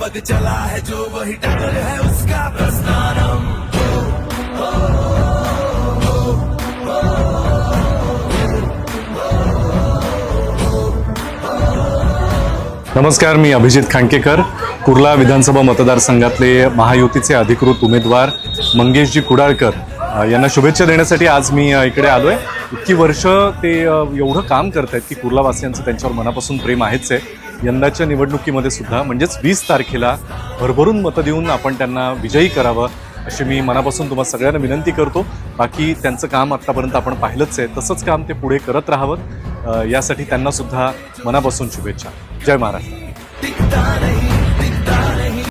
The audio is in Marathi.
पग चला है जो वही टक्कर है उसका प्रस्थानम. नमस्कार मी अभिजित खांकेकर. कुर्ला विधानसभा मतदारसंघातले महायुतीचे अधिकृत उमेदवार मंगेशजी कुडाळकर यांना शुभेच्छा देण्यासाठी आज मी इकडे आलोय. इतकी वर्ष ते एवढं काम करत आहेत की कुर्लावासियांचं त्यांच्यावर मनापासून प्रेम आहेच आहे. यंदाच्या निवडणुकीमध्ये सुद्धा म्हणजेच वीस तारखेला भरभरून मतं देऊन आपण त्यांना विजयी करावं अशी मी मनापासून तुम्हाला सगळ्यांना विनंती करतो. बाकी त्यांचं काम आत्तापर्यंत आपण पाहिलंच आहे तसंच काम ते पुढे करत राहावं. यासाठी त्यांनासुद्धा मनापासून शुभेच्छा. जय महाराष्ट्र